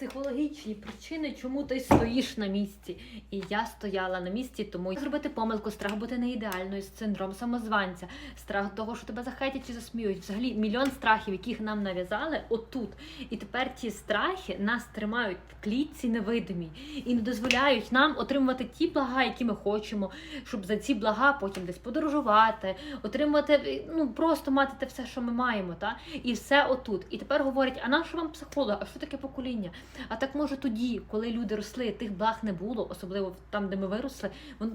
психологічні причини, чому ти стоїш на місці. І я стояла на місці, тому зробити помилку, страх бути не ідеальною, синдром самозванця, страх того, що тебе захейтять чи засміють. Взагалі мільйон страхів, яких нам нав'язали отут. І тепер ті страхи нас тримають в клітці невидимій і не дозволяють нам отримувати ті блага, які ми хочемо, щоб за ці блага потім десь подорожувати, отримувати, ну просто мати те все, що ми маємо. Та? І все отут. І тепер говорять, а на що вам психолог? А що таке покоління? А так може тоді, коли люди росли, тих благ не було, особливо там, де ми виросли,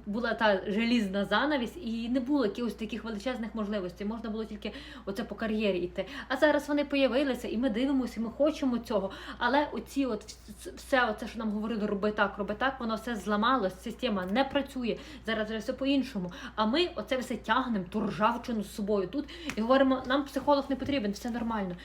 була та желізна занавіс, і не було якихось таких величезних можливостей. Можна було тільки оце по кар'єрі йти. А зараз вони появилися, і ми дивимося, і ми хочемо цього. Але оці, от вс- все, оце, що нам говорили, роби так, роби так, воно все зламалось, система не працює. Зараз вже все по-іншому. А ми оце все тягнемо, ту ржавчину з собою тут і говоримо, нам психолог не потрібен, все нормально.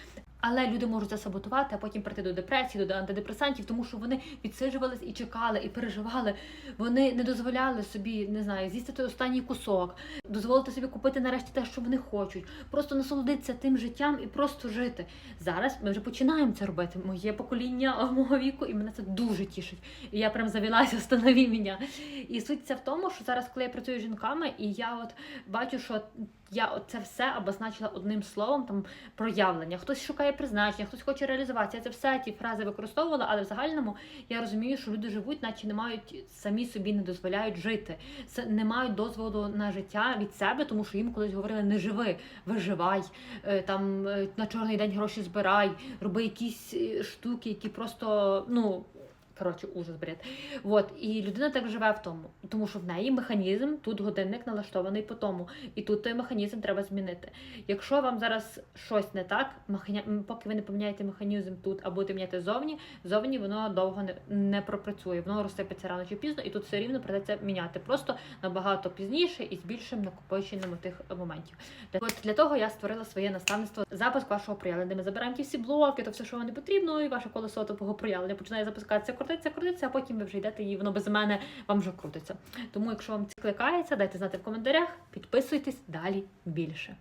Але люди можуть засаботувати, а потім прийти до депресії, до антидепресантів, тому що вони відсиджувались і чекали, і переживали. Вони не дозволяли собі, не знаю, з'їсти останній кусок, дозволити собі купити нарешті те, що вони хочуть, просто насолодитися тим життям і просто жити. Зараз ми вже починаємо це робити. Моє покоління мого віку, і мене це дуже тішить. І я прям завелася, станові мене. І суть це в тому, що зараз, коли я працюю з жінками, і я от бачу, що я це все обозначила одним словом, там проявлення. Хтось шукає призначення, хтось хоче реалізуватися. Я це все ті фрази використовувала, але в загальному я розумію, що люди живуть, наче не мають самі собі не дозволяють жити. Це не мають дозволу на життя від себе, тому що їм колись говорили не живи, виживай, е, там е, на чорний день гроші збирай, роби якісь е, штуки, які просто ну. Коротше, ужас, бред. От, і людина так живе в тому, тому що в неї механізм, тут годинник налаштований по тому, і тут той механізм треба змінити. Якщо вам зараз щось не так, механя... м, поки ви не поміняєте механізм тут, а будете міняти зовні, зовні воно довго не, не пропрацює, воно розсипеться рано чи пізно, і тут все рівно придеться міняти. Просто набагато пізніше і з більшим накопиченням тих моментів. Для- От для того я створила своє наставництво запуск вашого проявлення, ми забираємо ті всі блоки, то все, що вам не потрібно, і ваше колесо того проявлення починає запускатися, крутитися, крутиться, а потім ви вже йдете, і воно без мене вам вже крутиться. Тому, якщо вам це кликається, дайте знати в коментарях, підписуйтесь далі більше.